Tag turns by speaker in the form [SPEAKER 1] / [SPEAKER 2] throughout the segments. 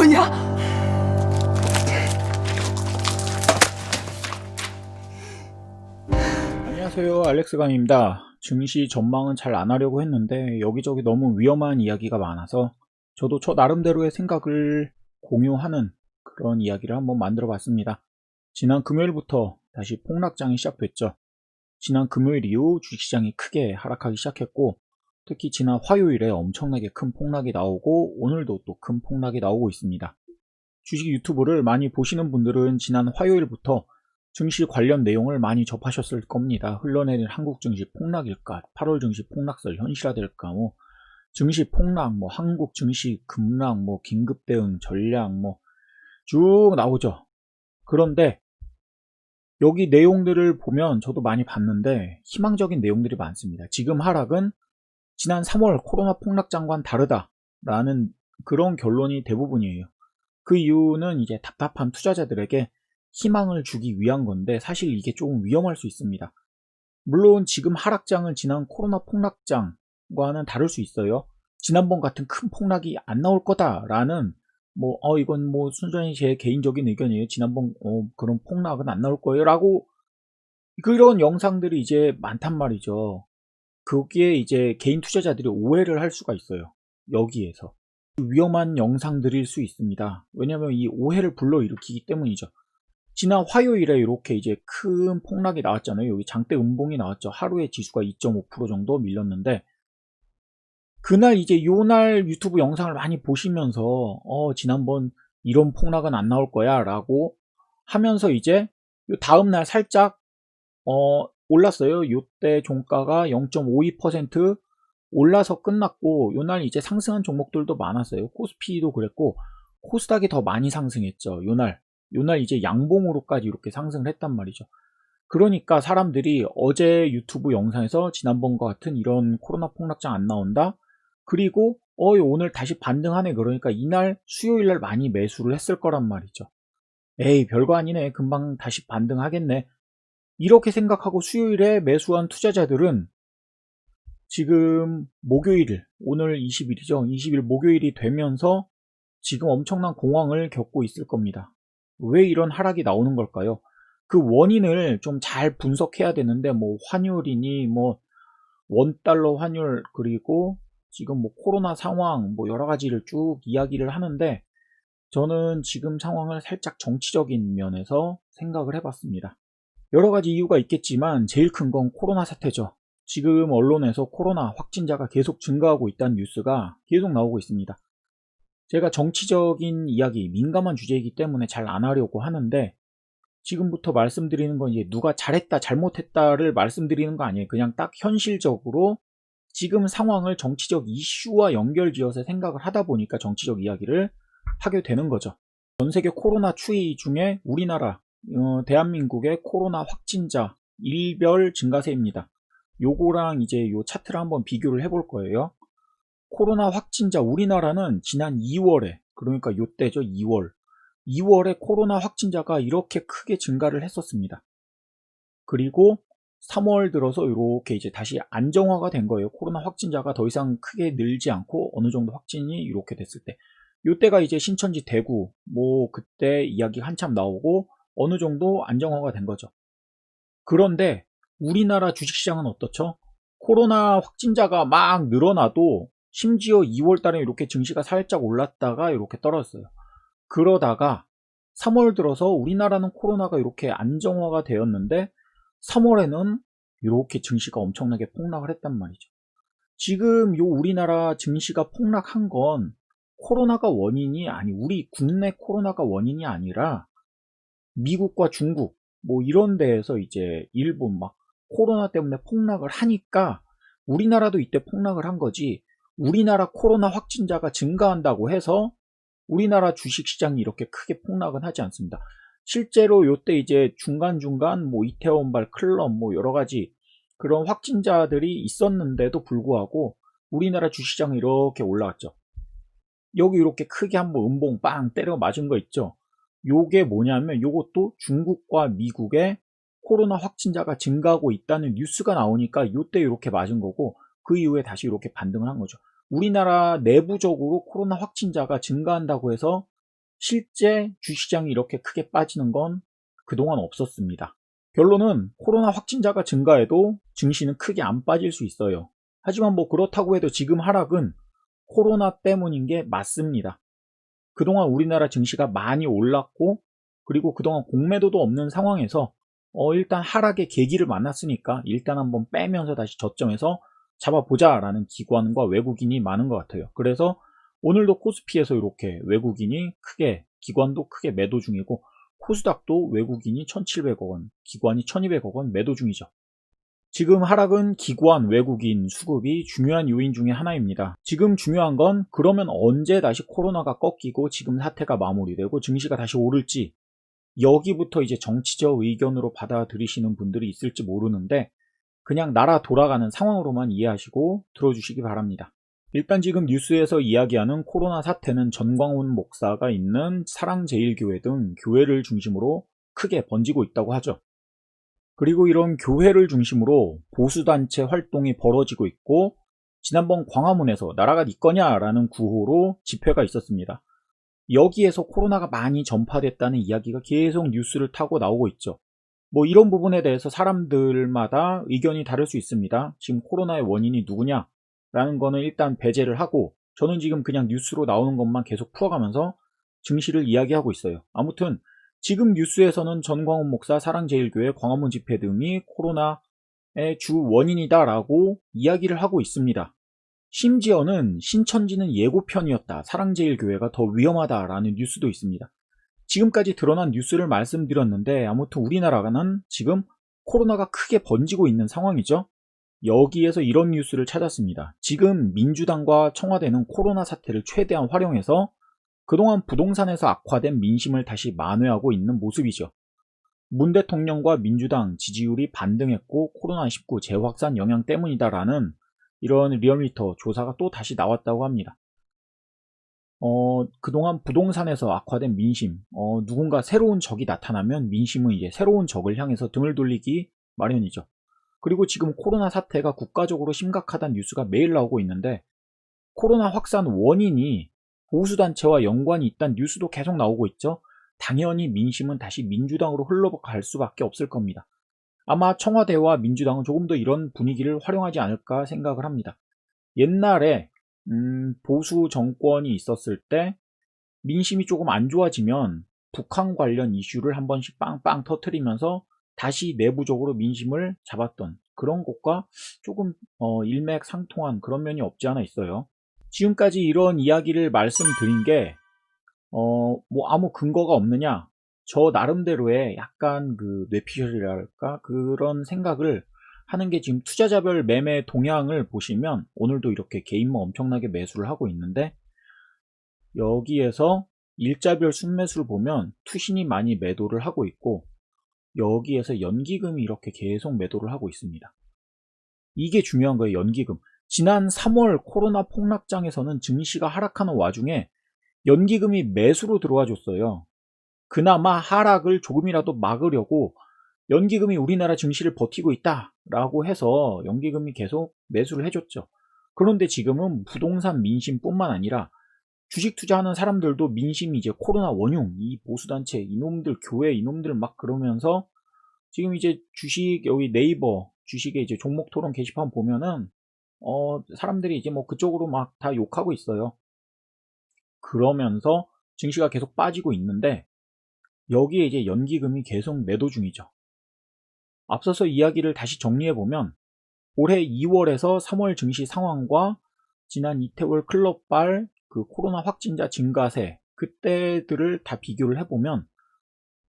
[SPEAKER 1] 뭐냐?
[SPEAKER 2] 안녕하세요 알렉스 강입니다. 증시 전망은 잘 안 하려고 했는데 여기저기 너무 위험한 이야기가 많아서 저도 저 나름대로의 생각을 공유하는 그런 이야기를 한번 만들어 봤습니다. 지난 금요일부터 다시 폭락장이 시작됐죠. 지난 금요일 이후 주식시장이 크게 하락하기 시작했고 특히 지난 화요일에 엄청나게 큰 폭락이 나오고 오늘도 또 큰 폭락이 나오고 있습니다 주식 유튜브를 많이 보시는 분들은 지난 화요일부터 증시 관련 내용을 많이 접하셨을 겁니다. 흘러내린 한국 증시 폭락일까, 8월 증시 폭락설 현실화될까, 뭐 증시 폭락, 뭐 한국 증시 급락, 뭐 긴급 대응 전략, 뭐 쭉 나오죠. 그런데 여기 내용들을 보면 저도 많이 봤는데 희망적인 내용들이 많습니다. 지금 하락은 지난 3월 코로나 폭락장과는 다르다라는 그런 결론이 대부분이에요. 그 이유는 이제 답답한 투자자들에게 희망을 주기 위한 건데 사실 이게 조금 위험할 수 있습니다. 물론 지금 하락장은 지난 코로나 폭락장과는 다를 수 있어요. 지난번 같은 큰 폭락이 안 나올 거다라는 뭐 어 이건 뭐 순전히 제 개인적인 의견이에요. 지난번 어, 그런 폭락은 안 나올 거예요라고 그런 영상들이 이제 많단 말이죠. 거기에 이제 개인 투자자들이 오해를 할 수가 있어요. 여기에서 위험한 영상들일 수 있습니다. 왜냐하면 이 오해를 불러일으키기 때문이죠. 지난 화요일에 이렇게 이제 큰 폭락이 나왔잖아요. 여기 장대 음봉이 나왔죠. 하루에 지수가 2.5% 정도 밀렸는데 그날 이제 요날 유튜브 영상을 많이 보시면서 어 지난번 이런 폭락은 안 나올 거야 라고 하면서 이제 다음 날 살짝 어 올랐어요. 요때 종가가 0.52% 올라서 끝났고 요날 이제 상승한 종목들도 많았어요. 코스피도 그랬고 코스닥이 더 많이 상승했죠. 요날 요날 이제 양봉으로까지 이렇게 상승을 했단 말이죠. 그러니까 사람들이 어제 유튜브 영상에서 지난번과 같은 이런 코로나 폭락장 안 나온다. 그리고 어 오늘 다시 반등하네 그러니까 이날 수요일날 많이 매수를 했을 거란 말이죠. 에이 별거 아니네 금방 다시 반등하겠네. 이렇게 생각하고 수요일에 매수한 투자자들은 지금 목요일 오늘 20일이죠. 20일 목요일이 되면서 지금 엄청난 공황을 겪고 있을 겁니다. 왜 이런 하락이 나오는 걸까요? 그 원인을 좀 잘 분석해야 되는데 뭐 환율이니 뭐 원달러 환율 그리고 지금 뭐 코로나 상황 뭐 여러 가지를 쭉 이야기를 하는데 저는 지금 상황을 살짝 정치적인 면에서 생각을 해봤습니다. 여러 가지 이유가 있겠지만 제일 큰 건 코로나 사태죠. 지금 언론에서 코로나 확진자가 계속 증가하고 있다는 뉴스가 계속 나오고 있습니다. 제가 정치적인 이야기, 민감한 주제이기 때문에 잘 안 하려고 하는데 지금부터 말씀드리는 건 이제 누가 잘했다, 잘못했다를 말씀드리는 거 아니에요. 그냥 딱 현실적으로 지금 상황을 정치적 이슈와 연결지어서 생각을 하다 보니까 정치적 이야기를 하게 되는 거죠. 전 세계 코로나 추이 중에 우리나라, 어, 대한민국의 코로나 확진자 일별 증가세입니다. 요거랑 이제 요 차트를 한번 비교를 해볼 거예요. 코로나 확진자 우리나라는 지난 2월에 그러니까 요때죠 2월 2월에 코로나 확진자가 이렇게 크게 증가를 했었습니다. 그리고 3월 들어서 이렇게 이제 다시 안정화가 된 거예요. 코로나 확진자가 더 이상 크게 늘지 않고 어느 정도 확진이 이렇게 됐을 때. 요때가 이제 신천지 대구 뭐 그때 이야기 한참 나오고 어느 정도 안정화가 된 거죠. 그런데 우리나라 주식시장은 어떻죠? 코로나 확진자가 막 늘어나도 심지어 2월 달에 이렇게 증시가 살짝 올랐다가 이렇게 떨어졌어요. 그러다가 3월 들어서 우리나라는 코로나가 이렇게 안정화가 되었는데 3월에는 이렇게 증시가 엄청나게 폭락을 했단 말이죠. 지금 요 우리나라 증시가 폭락한 건 코로나가 원인이 아니 우리 국내 코로나가 원인이 아니라 미국과 중국 뭐 이런 데에서 이제 일본 막 코로나 때문에 폭락을 하니까 우리나라도 이때 폭락을 한 거지 우리나라 코로나 확진자가 증가한다고 해서 우리나라 주식시장이 이렇게 크게 폭락은 하지 않습니다. 실제로 요때 이제 중간중간 뭐 이태원발 클럽 뭐 여러 가지 그런 확진자들이 있었는데도 불구하고 우리나라 주식시장이 이렇게 올라왔죠. 여기 이렇게 크게 한번 음봉 빵 때려 맞은 거 있죠. 요게 뭐냐면 요것도 중국과 미국의 코로나 확진자가 증가하고 있다는 뉴스가 나오니까 요때 이렇게 맞은 거고 그 이후에 다시 이렇게 반등을 한 거죠. 우리나라 내부적으로 코로나 확진자가 증가한다고 해서 실제 주시장이 이렇게 크게 빠지는 건 그동안 없었습니다. 결론은 코로나 확진자가 증가해도 증시는 크게 안 빠질 수 있어요. 하지만 뭐 그렇다고 해도 지금 하락은 코로나 때문인 게 맞습니다. 그동안 우리나라 증시가 많이 올랐고 그리고 그동안 공매도도 없는 상황에서 어 일단 하락의 계기를 만났으니까 일단 한번 빼면서 다시 저점에서 잡아보자 라는 기관과 외국인이 많은 것 같아요. 그래서 오늘도 코스피에서 이렇게 외국인이 크게 기관도 크게 매도 중이고 코스닥도 외국인이 1,700억 원, 기관이 1,200억 원 매도 중이죠. 지금 하락은 기관, 외국인 수급이 중요한 요인 중의 하나입니다. 지금 중요한 건 그러면 언제 다시 코로나가 꺾이고 지금 사태가 마무리되고 증시가 다시 오를지 여기부터 이제 정치적 의견으로 받아들이시는 분들이 있을지 모르는데 그냥 나라 돌아가는 상황으로만 이해하시고 들어주시기 바랍니다. 일단 지금 뉴스에서 이야기하는 코로나 사태는 전광훈 목사가 있는 사랑제일교회 등 교회를 중심으로 크게 번지고 있다고 하죠. 그리고 이런 교회를 중심으로 보수단체 활동이 벌어지고 있고 지난번 광화문에서 나라가 네 거냐라는 구호로 집회가 있었습니다. 여기에서 코로나가 많이 전파됐다는 이야기가 계속 뉴스를 타고 나오고 있죠. 뭐 이런 부분에 대해서 사람들마다 의견이 다를 수 있습니다. 지금 코로나의 원인이 누구냐? 라는 거는 일단 배제를 하고 저는 지금 그냥 뉴스로 나오는 것만 계속 풀어가면서 증시를 이야기하고 있어요. 아무튼 지금 뉴스에서는 전광훈 목사 사랑제일교회 광화문 집회 등이 코로나의 주 원인이다라고 이야기를 하고 있습니다. 심지어는 신천지는 예고편이었다. 사랑제일교회가 더 위험하다라는 뉴스도 있습니다. 지금까지 드러난 뉴스를 말씀드렸는데 아무튼 우리나라는 지금 코로나가 크게 번지고 있는 상황이죠. 여기에서 이런 뉴스를 찾았습니다. 지금 민주당과 청와대는 코로나 사태를 최대한 활용해서 그동안 부동산에서 악화된 민심을 다시 만회하고 있는 모습이죠. 문 대통령과 민주당 지지율이 반등했고 코로나19 재확산 영향 때문이다라는 이런 리얼미터 조사가 또 다시 나왔다고 합니다. 어, 그동안 부동산에서 악화된 민심, 어, 누군가 새로운 적이 나타나면 민심은 이제 새로운 적을 향해서 등을 돌리기 마련이죠. 그리고 지금 코로나 사태가 국가적으로 심각하다는 뉴스가 매일 나오고 있는데 코로나 확산 원인이 보수단체와 연관이 있다는 뉴스도 계속 나오고 있죠. 당연히 민심은 다시 민주당으로 흘러갈 수밖에 없을 겁니다. 아마 청와대와 민주당은 조금 더 이런 분위기를 활용하지 않을까 생각을 합니다. 옛날에 음, 보수 정권이 있었을 때 민심이 조금 안 좋아지면 북한 관련 이슈를 한 번씩 빵빵 터트리면서 다시 내부적으로 민심을 잡았던 그런 것과 조금 어, 일맥상통한 그런 면이 없지 않아 있어요. 지금까지 이런 이야기를 말씀드린 게, 어, 뭐 아무 근거가 없느냐? 저 나름대로의 약간 그 뇌피셜이랄까? 그런 생각을 하는 게 지금 투자자별 매매 동향을 보시면 오늘도 이렇게 개인뭐 엄청나게 매수를 하고 있는데 여기에서 일자별 순매수를 보면 투신이 많이 매도를 하고 있고 여기에서 연기금이 이렇게 계속 매도를 하고 있습니다. 이게 중요한 거예요. 연기금. 지난 3월 코로나 폭락장에서는 증시가 하락하는 와중에 연기금이 매수로 들어와 줬어요. 그나마 하락을 조금이라도 막으려고 연기금이 우리나라 증시를 버티고 있다라고 해서 연기금이 계속 매수를 해줬죠. 그런데 지금은 부동산 민심뿐만 아니라 주식 투자하는 사람들도 민심이 이제 코로나 원흉, 이 보수단체, 이놈들, 교회, 이놈들 막 그러면서 지금 이제 주식, 여기 네이버 주식의 이제 종목 토론 게시판 보면은, 어, 사람들이 이제 뭐 그쪽으로 막 다 욕하고 있어요. 그러면서 증시가 계속 빠지고 있는데, 여기에 이제 연기금이 계속 매도 중이죠. 앞서서 이야기를 다시 정리해보면 올해 2월에서 3월 증시 상황과 지난 이태월 클럽발 그 코로나 확진자 증가세 그때들을 다 비교를 해보면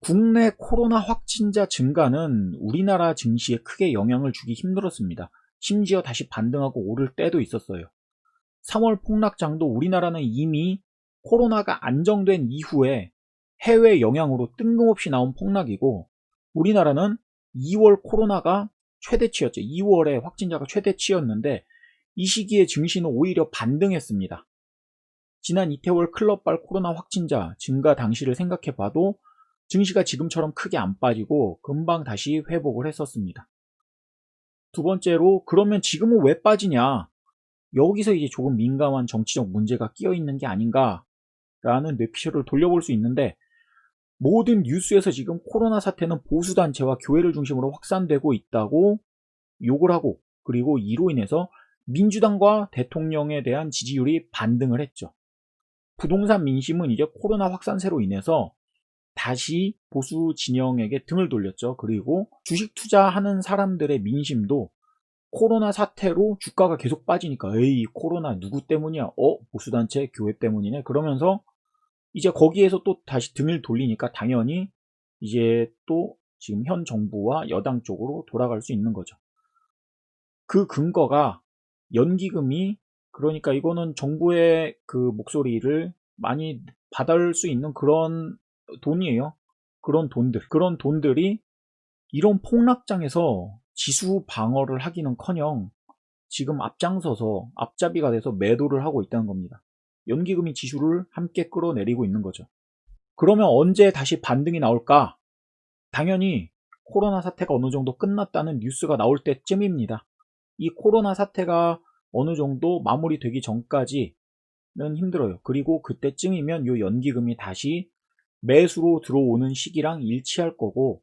[SPEAKER 2] 국내 코로나 확진자 증가는 우리나라 증시에 크게 영향을 주기 힘들었습니다. 심지어 다시 반등하고 오를 때도 있었어요. 3월 폭락장도 우리나라는 이미 코로나가 안정된 이후에 해외 영향으로 뜬금없이 나온 폭락이고 우리나라는 2월 코로나가 최대치였죠. 2월에 확진자가 최대치였는데 이 시기에 증시는 오히려 반등했습니다. 지난 이태월 클럽발 코로나 확진자 증가 당시를 생각해 봐도 증시가 지금처럼 크게 안 빠지고 금방 다시 회복을 했었습니다. 두 번째로 그러면 지금은 왜 빠지냐? 여기서 이제 조금 민감한 정치적 문제가 끼어 있는 게 아닌가 라는 뇌피셜을 돌려볼 수 있는데 모든 뉴스에서 지금 코로나 사태는 보수단체와 교회를 중심으로 확산되고 있다고 욕을 하고 그리고 이로 인해서 민주당과 대통령에 대한 지지율이 반등을 했죠. 부동산 민심은 이제 코로나 확산세로 인해서 다시 보수 진영에게 등을 돌렸죠. 그리고 주식 투자하는 사람들의 민심도 코로나 사태로 주가가 계속 빠지니까 에이 코로나 누구 때문이야? 어 보수단체 교회 때문이네. 그러면서 이제 거기에서 또 다시 등을 돌리니까 당연히 이제 또 지금 현 정부와 여당 쪽으로 돌아갈 수 있는 거죠. 그 근거가 연기금이 그러니까 이거는 정부의 그 목소리를 많이 받을 수 있는 그런 돈이에요. 그런 돈들. 그런 돈들이 이런 폭락장에서 지수 방어를 하기는 커녕 지금 앞장서서 앞잡이가 돼서 매도를 하고 있다는 겁니다. 연기금이 지수를 함께 끌어내리고 있는 거죠. 그러면 언제 다시 반등이 나올까? 당연히 코로나 사태가 어느 정도 끝났다는 뉴스가 나올 때쯤입니다. 이 코로나 사태가 어느 정도 마무리되기 전까지는 힘들어요. 그리고 그때쯤이면 이 연기금이 다시 매수로 들어오는 시기랑 일치할 거고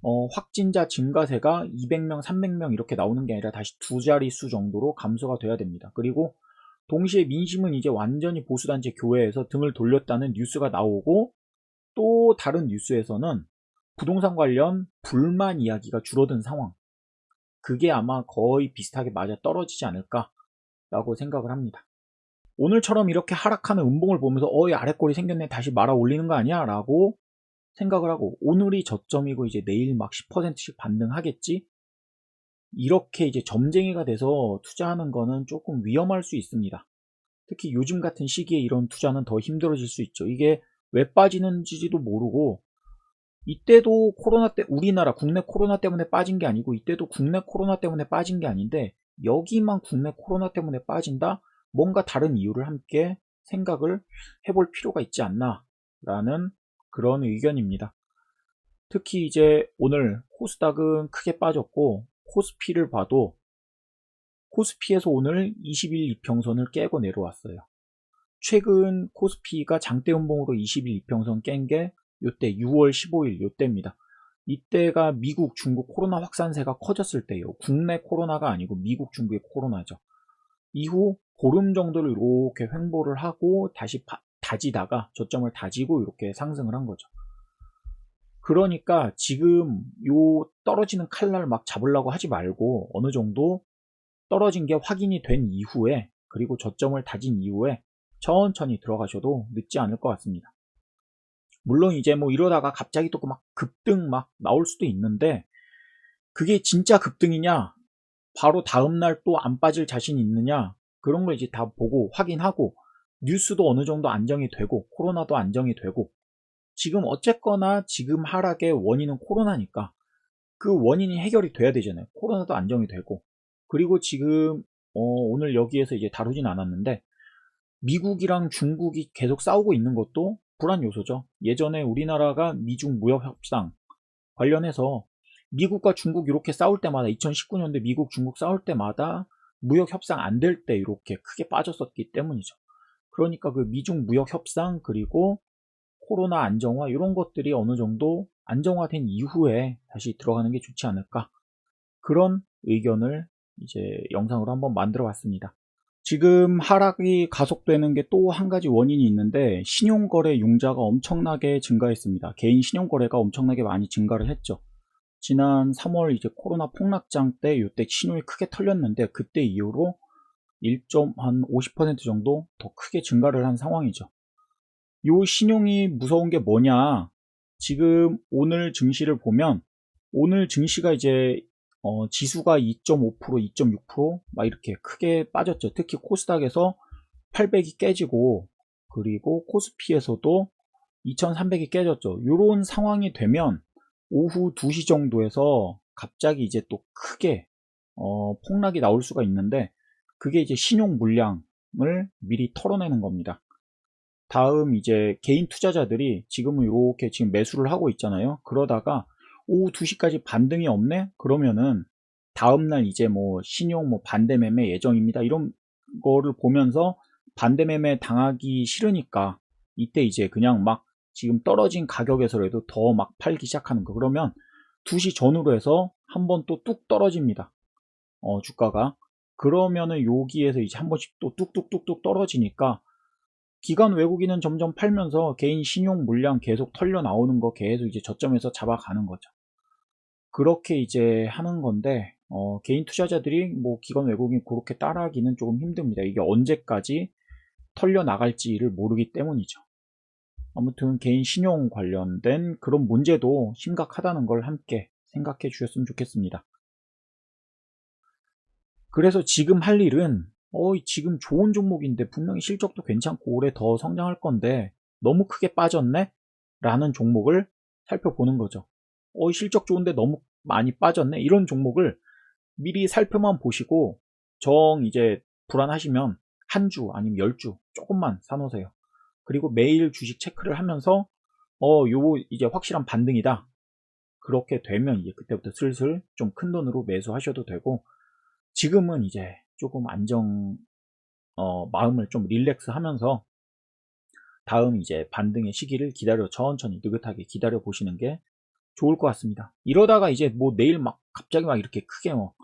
[SPEAKER 2] 어, 확진자 증가세가 200명, 300명 이렇게 나오는 게 아니라 다시 두 자릿수 정도로 감소가 돼야 됩니다. 그리고 동시에 민심은 이제 완전히 보수단체 교회에서 등을 돌렸다는 뉴스가 나오고 또 다른 뉴스에서는 부동산 관련 불만 이야기가 줄어든 상황. 그게 아마 거의 비슷하게 맞아 떨어지지 않을까라고 생각을 합니다. 오늘처럼 이렇게 하락하는 음봉을 보면서 어이 아래꼴이 생겼네 다시 말아 올리는 거 아니야? 라고 생각을 하고 오늘이 저점이고 이제 내일 막 10%씩 반등하겠지? 이렇게 이제 점쟁이가 돼서 투자하는 거는 조금 위험할 수 있습니다. 특히 요즘 같은 시기에 이런 투자는 더 힘들어질 수 있죠. 이게 왜 빠지는지도 모르고 이때도 코로나 때 우리나라 국내 코로나 때문에 빠진 게 아니고 이때도 국내 코로나 때문에 빠진 게 아닌데 여기만 국내 코로나 때문에 빠진다? 뭔가 다른 이유를 함께 생각을 해볼 필요가 있지 않나 라는 그런 의견입니다. 특히 이제 오늘 코스닥은 크게 빠졌고 코스피를 봐도 코스피에서 오늘 20일 이평선을 깨고 내려왔어요. 최근 코스피가 장대 음봉으로 20일 이평선 깬게 이때 6월 15일 이때입니다. 이때가 미국, 중국 코로나 확산세가 커졌을 때요. 국내 코로나가 아니고 미국, 중국의 코로나죠. 이후 보름 정도를 이렇게 횡보를 하고 다시 다지다가 저점을 다지고 이렇게 상승을 한 거죠. 그러니까 지금 요 떨어지는 칼날 막 잡으려고 하지 말고 어느 정도 떨어진 게 확인이 된 이후에 그리고 저점을 다진 이후에 천천히 들어가셔도 늦지 않을 것 같습니다. 물론 이제 뭐 이러다가 갑자기 또 막 급등 막 나올 수도 있는데 그게 진짜 급등이냐 바로 다음날 또 안 빠질 자신이 있느냐 그런 걸 이제 다 보고 확인하고 뉴스도 어느 정도 안정이 되고 코로나도 안정이 되고 지금 어쨌거나 지금 하락의 원인은 코로나니까 그 원인이 해결이 돼야 되잖아요. 코로나도 안정이 되고 그리고 지금 어, 오늘 여기에서 이제 다루진 않았는데 미국이랑 중국이 계속 싸우고 있는 것도 불안 요소죠. 예전에 우리나라가 미중 무역 협상 관련해서 미국과 중국 이렇게 싸울 때마다 2019년도에 미국 중국 싸울 때마다 무역 협상 안 될 때 이렇게 크게 빠졌었기 때문이죠. 그러니까 그 미중 무역 협상 그리고 코로나 안정화 이런 것들이 어느 정도 안정화된 이후에 다시 들어가는 게 좋지 않을까 그런 의견을 이제 영상으로 한번 만들어 봤습니다. 지금 하락이 가속되는 게 또 한 가지 원인이 있는데 신용거래 융자가 엄청나게 증가했습니다. 개인 신용거래가 엄청나게 많이 증가를 했죠. 지난 3월 이제 코로나 폭락장 때 이때 신용이 크게 털렸는데 그때 이후로 1.50% 정도 더 크게 증가를 한 상황이죠. 요 신용이 무서운 게 뭐냐? 지금 오늘 증시를 보면 오늘 증시가 이제 어, 지수가 2.5%, 2.6%막 이렇게 크게 빠졌죠. 특히 코스닥에서 800이 깨지고 그리고 코스피에서도 2300이 깨졌죠. 이런 상황이 되면 오후 2시 정도에서 갑자기 이제 또 크게 어, 폭락이 나올 수가 있는데 그게 이제 신용 물량을 미리 털어내는 겁니다. 다음 이제 개인 투자자들이 지금은 이렇게 지금 매수를 하고 있잖아요. 그러다가 오후 2시까지 반등이 없네? 그러면은 다음날 이제 뭐 신용 뭐 반대 매매 예정입니다. 이런 거를 보면서 반대 매매 당하기 싫으니까 이때 이제 그냥 막 지금 떨어진 가격에서라도 더 막 팔기 시작하는 거. 그러면 2시 전후로 해서 한 번 또 뚝 떨어집니다. 어, 주가가. 그러면은 여기에서 이제 한 번씩 또 뚝뚝뚝뚝 떨어지니까 기관 외국인은 점점 팔면서 개인 신용 물량 계속 털려 나오는 거 계속 이제 저점에서 잡아가는 거죠. 그렇게 이제 하는 건데 어, 개인 투자자들이 뭐 기관 외국인 그렇게 따라하기는 조금 힘듭니다. 이게 언제까지 털려 나갈지를 모르기 때문이죠. 아무튼 개인 신용 관련된 그런 문제도 심각하다는 걸 함께 생각해 주셨으면 좋겠습니다. 그래서 지금 할 일은 어, 지금 좋은 종목인데 분명히 실적도 괜찮고 올해 더 성장할 건데 너무 크게 빠졌네? 라는 종목을 살펴보는 거죠. 어, 실적 좋은데 너무 많이 빠졌네? 이런 종목을 미리 살펴만 보시고 정 이제 불안하시면 한 주 아니면 열 주 조금만 사놓으세요. 그리고 매일 주식 체크를 하면서 어, 요 이제 확실한 반등이다. 그렇게 되면 이제 그때부터 슬슬 좀 큰 돈으로 매수하셔도 되고 지금은 이제 조금 안정 어, 마음을 좀 릴렉스 하면서 다음 이제 반등의 시기를 기다려 천천히 느긋하게 기다려 보시는 게 좋을 것 같습니다. 이러다가 이제 뭐 내일 막 갑자기 막 이렇게 크게 뭐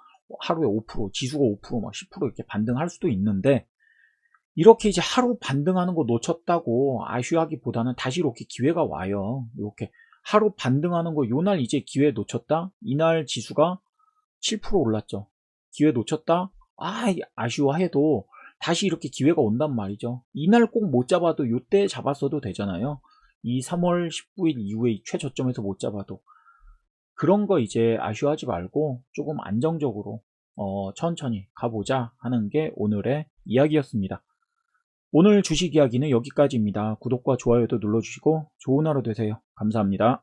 [SPEAKER 2] 하루에 5% 지수가 5%막 10% 이렇게 반등할 수도 있는데 이렇게 이제 하루 반등하는 거 놓쳤다고 아쉬워하기보다는 다시 이렇게 기회가 와요. 이렇게 하루 반등하는 거 요 날 이제 기회 놓쳤다? 이날 지수가 7% 올랐죠. 기회 놓쳤다? 아, 아쉬워해도 다시 이렇게 기회가 온단 말이죠. 이날 꼭 못 잡아도 요때 잡았어도 되잖아요. 이 3월 19일 이후에 최저점에서 못 잡아도 그런 거 이제 아쉬워하지 말고 조금 안정적으로 어, 천천히 가보자 하는 게 오늘의 이야기였습니다. 오늘 주식 이야기는 여기까지입니다. 구독과 좋아요도 눌러주시고 좋은 하루 되세요. 감사합니다.